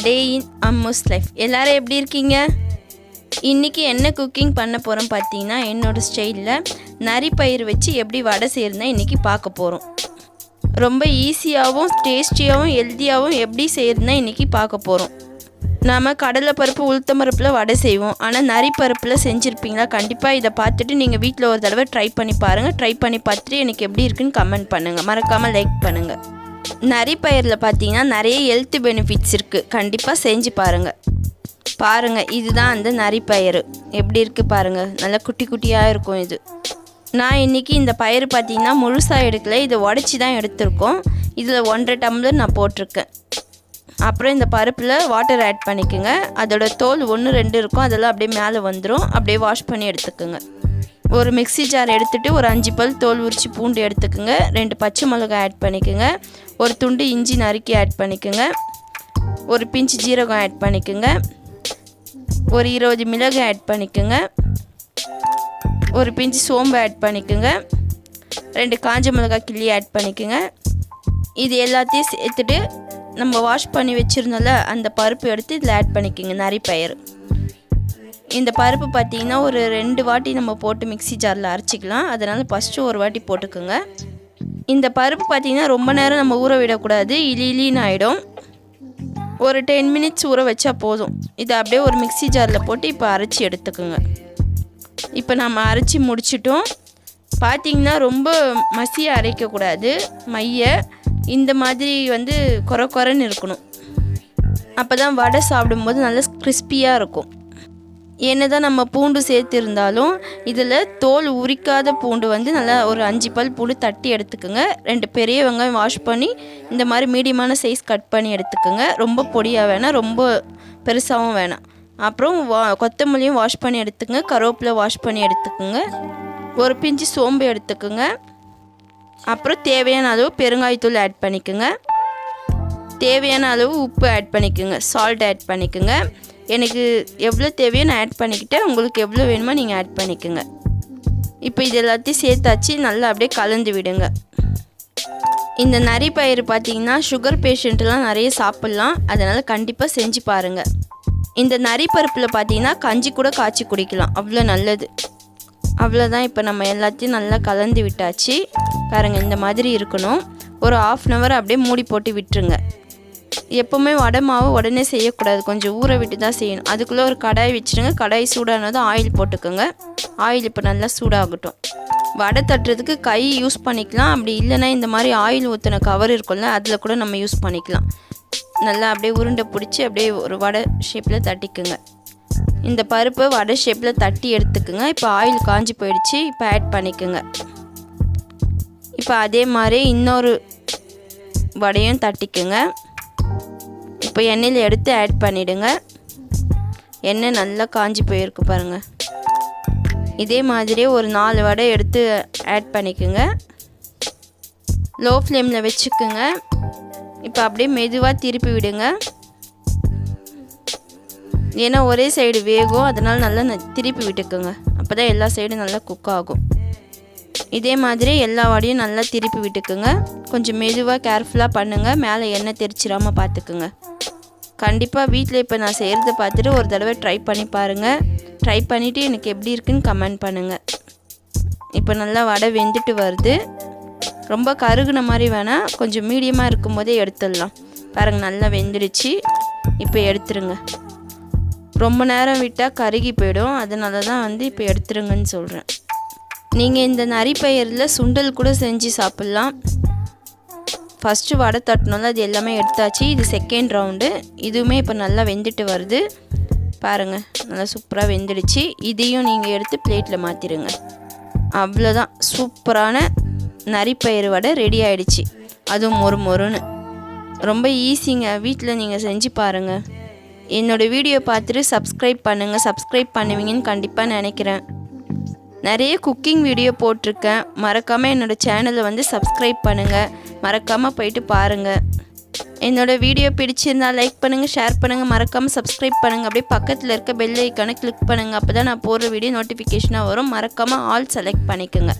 டே இன் அம்மோஸ் life எல்லாரும் எப்படி இருக்கீங்க? இன்றைக்கி என்ன குக்கிங் பண்ண போகிறோம் பார்த்தீங்கன்னா என்னோடய ஸ்டைலில் நரி பயிர் வச்சு எப்படி வடை செய்யறதுனா இன்றைக்கி பார்க்க போகிறோம் ரொம்ப ஈஸியாகவும் டேஸ்டியாகவும் ஹெல்த்தியாகவும் எப்படி செய்யறதுனா இன்றைக்கி பார்க்க போகிறோம் நாம் கடலைப்பருப்பு உளுத்தம்பருப்பில் வடை செய்வோம். ஆனால் நரி பருப்பில் செஞ்சுருப்பீங்களா? கண்டிப்பாக இதை பார்த்துட்டு நீங்கள் வீட்டில் ஒரு தடவை ட்ரை பண்ணி பாருங்கள் ட்ரை பண்ணி பார்த்துட்டு எனக்கு எப்படி இருக்குன்னு கமெண்ட் பண்ணுங்கள் மறக்காமல் லைக் பண்ணுங்கள் நரி பயிரில் பார்த்தீங்கன்னா நிறைய ஹெல்த் பெனிஃபிட்ஸ் இருக்குது கண்டிப்பாக செஞ்சு பாருங்கள் பாருங்கள் இதுதான் அந்த நரி எப்படி இருக்குது பாருங்கள் நல்லா குட்டி குட்டியாக இருக்கும் இது. நான் இன்றைக்கி இந்த பயிர் பார்த்திங்கன்னா முழுசாக எடுக்கல. இதை உடச்சி தான் எடுத்திருக்கோம். இதில் ஒன்றரை டம்ளர் நான் போட்டிருக்கேன். அப்புறம் இந்த பருப்பில் வாட்டர் ஆட் பண்ணிக்கோங்க. அதோடய தோல் ஒன்று ரெண்டு இருக்கும். அதெல்லாம் அப்படியே மேலே வந்துடும் அப்படியே வாஷ் பண்ணி எடுத்துக்கோங்க. ஒரு மிக்ஸி ஜார் எடுத்துகிட்டு ஒரு அஞ்சு பல் தோல் உரிச்சி பூண்டு எடுத்துக்கோங்க. ரெண்டு பச்சை மிளகாய் ஆட் பண்ணிக்கோங்க. ஒரு துண்டு இஞ்சி நறுக்கி ஆட் பண்ணிக்கோங்க. ஒரு பிஞ்சு ஜீரகம் ஆட் பண்ணிக்கோங்க. ஒரு இருபது மிளகு ஆட் பண்ணிக்கோங்க. ஒரு பிஞ்சு சோம்பு ஆட் பண்ணிக்கோங்க. ரெண்டு காஞ்ச மிளகாய் கிள்ளி ஆட் பண்ணிக்கோங்க. இது எல்லாத்தையும் சேர்த்துட்டு நம்ம வாஷ் பண்ணி வச்சுருந்தோம்ல அந்த பருப்பு எடுத்து இதில் ஆட் பண்ணிக்கோங்க நரி பயிர் இந்த பருப்பு பார்த்திங்கன்னா ஒரு ரெண்டு வாட்டி நம்ம போட்டு மிக்ஸி ஜாரில் அரைச்சிக்கலாம். அதனால் ஃபஸ்ட்டு ஒரு வாட்டி போட்டுக்கோங்க. இந்த பருப்பு பார்த்திங்கன்னா ரொம்ப நேரம் நம்ம ஊற விடக்கூடாது. இலி இலின்னு ஆகிடும் ஒரு டென் மினிட்ஸ் ஊற வச்சா போதும். இதை அப்படியே ஒரு மிக்ஸி ஜாரில் போட்டு இப்போ அரைச்சி எடுத்துக்கோங்க. இப்போ நம்ம அரைச்சி முடிச்சிட்டோம். பார்த்திங்கன்னா ரொம்ப மசியாக அரைக்கக்கூடாது. மைய இந்த மாதிரி வந்து குறை குறைன்னு இருக்கணும். அப்போ தான் வடை சாப்பிடும்போது நல்லா கிறிஸ்பியாக இருக்கும். என்னதான் நம்ம பூண்டு சேர்த்துருந்தாலும் இதில் தோல் உரிக்காத பூண்டு வந்து நல்லா ஒரு அஞ்சு பல் பூண்டு தட்டி எடுத்துக்கோங்க. ரெண்டு பெரிய வெங்காயம் வாஷ் பண்ணி இந்த மாதிரி மீடியமான சைஸ் கட் பண்ணி எடுத்துக்கோங்க. ரொம்ப பொடியாக வேணாம் ரொம்ப பெருசாகவும் வேணாம் அப்புறம் வா கொத்தமல்லியும் வாஷ் பண்ணி எடுத்துக்கோங்க. கருவேப்பிலை வாஷ் பண்ணி எடுத்துக்கோங்க. ஒரு பிஞ்சு சோம்பு எடுத்துக்கோங்க. அப்புறம் தேவையான அளவு பெருங்காயத்தூள் ஆட் பண்ணிக்கோங்க. தேவையான அளவு உப்பு ஆட் பண்ணிக்கோங்க. சால்ட் ஆட் பண்ணிக்கோங்க. எனக்கு எவ்வளோ தேவையோ நான் ஆட் பண்ணிக்கிட்டேன். உங்களுக்கு எவ்வளோ வேணுமோ நீங்கள் ஆட் பண்ணிக்கோங்க. இப்போ இது எல்லாத்தையும் சேர்த்தாச்சு. நல்லா அப்படியே கலந்து விடுங்க. இந்த நரி பயிர் பார்த்திங்கன்னா சுகர் பேஷண்ட்லாம் நிறைய சாப்பிட்லாம். அதனால் கண்டிப்பாக செஞ்சு பாருங்கள் இந்த நரி பருப்பில் பார்த்தீங்கன்னா கஞ்சி கூட காய்ச்சி குடிக்கலாம். அவ்வளோ நல்லது. அவ்வளோதான். இப்போ நம்ம எல்லாத்தையும் நல்லா கலந்து விட்டாச்சு. பாருங்கள் இந்த மாதிரி இருக்கணும். ஒரு ஆஃப் அன் ஹவர் அப்படியே மூடி போட்டு விட்டுருங்க. எப்போவுமே வடை மாவு உடனே செய்யக்கூடாது. கொஞ்சம் ஊற விட்டு தான் செய்யணும். அதுக்குள்ளே ஒரு கடாய் வச்சுருங்க. கடாய் சூடானதும் ஆயில் போட்டுக்கோங்க. ஆயில் இப்போ நல்லா சூடாகட்டும். வடை தட்டுறதுக்கு கை யூஸ் பண்ணிக்கலாம். அப்படி இல்லைன்னா இந்த மாதிரி ஆயில் ஊற்றின கவர் இருக்கும்ல அதில் கூட நம்ம யூஸ் பண்ணிக்கலாம். நல்லா அப்படியே உருண்டை பிடிச்சி அப்படியே ஒரு வடை ஷேப்பில் தட்டிக்குங்க. இந்த பருப்பை வடை ஷேப்பில் தட்டி எடுத்துக்குங்க. இப்போ ஆயில் காஞ்சி போயிடுச்சு. இப்போ ஆட் பண்ணிக்கோங்க. இப்போ அதே மாதிரி இன்னொரு வடையும் தட்டிக்குங்க. இப்போ எண்ணெயில் எடுத்து ஆட் பண்ணிவிடுங்க எண்ணெய் நல்லா காஞ்சி போயிருக்கு பாருங்கள் இதே மாதிரியே ஒரு நாலு வடை எடுத்து ஆட் பண்ணிக்கோங்க. லோ ஃப்ளேமில் வச்சுக்கோங்க. இப்போ அப்படியே மெதுவாக திருப்பி விடுங்க. ஏன்னா ஒரே சைடு வேகும். அதனால் நல்லா திருப்பி விட்டுக்குங்க. அப்போ தான் எல்லா சைடும் நல்லா குக் ஆகும். இதே மாதிரி எல்லா வடையும் நல்லா திருப்பி விட்டுக்குங்க. கொஞ்சம் மெதுவாக கேர்ஃபுல்லாக பண்ணுங்கள் மேலே எண்ணெய் தெரிச்சிடாமல் பார்த்துக்குங்க கண்டிப்பாக வீட்டில் இப்போ நான் செய்கிறத பார்த்துட்டு ஒரு தடவை ட்ரை பண்ணி பாருங்கள் ட்ரை பண்ணிவிட்டு எனக்கு எப்படி இருக்குன்னு கமெண்ட் பண்ணுங்கள் இப்போ நல்லா வடை வெந்துட்டு வருது. ரொம்ப கருகுன மாதிரி வேணால் கொஞ்சம் மீடியமாக இருக்கும்போதே எடுத்துடலாம். பாருங்கள் நல்லா வெந்துடுச்சு. இப்போ எடுத்துருங்க. ரொம்ப நேரம் விட்டால் கருகி போயிடும். அதனால தான் வந்து இப்போ எடுத்துருங்கன்னு சொல்கிறேன் நீங்கள் இந்த நரிப்பயிரில் சுண்டல் கூட செஞ்சு சாப்பிட்லாம். ஃபஸ்ட்டு வடை தட்டணும்ல அது எல்லாமே எடுத்தாச்சு. இது செகண்ட் ரவுண்டு இதுவுமே இப்போ நல்லா வெந்துட்டு வருது. பாருங்கள் நல்லா சூப்பராக வெந்துடுச்சு. இதையும் நீங்கள் எடுத்து பிளேட்டில் மாற்றிடுங்க அவ்வளோதான் சூப்பரான நரிப்பயிறு வடை ரெடி ஆயிடுச்சு. அதுவும் மொறு மொறுன்னு. ரொம்ப ஈஸிங்க வீட்டில் நீங்கள் செஞ்சு பாருங்கள் என்னோடய வீடியோ பார்த்துட்டு சப்ஸ்கிரைப் பண்ணுங்கள் சப்ஸ்கிரைப் பண்ணுவீங்கன்னு கண்டிப்பாக நினைக்கிறேன். நிறைய குக்கிங் வீடியோ போட்டிருக்கேன். மறக்காமல் என்னோடய சேனலை வந்து சப்ஸ்கிரைப் பண்ணுங்கள் மறக்காமல் போயிட்டு பாருங்கள் என்னோடய வீடியோ பிடிச்சிருந்தா லைக் பண்ணுங்கள் ஷேர் பண்ணுங்கள் மறக்காமல் சப்ஸ்கிரைப் பண்ணுங்கள் அப்படியே பக்கத்தில் இருக்க பெல் ஐக்கானை கிளிக் பண்ணுங்கள் அப்போ தான் நான் போடுற வீடியோ நோட்டிஃபிகேஷனாக வரும். மறக்காமல் ஆல் செலக்ட் பண்ணிக்கோங்க.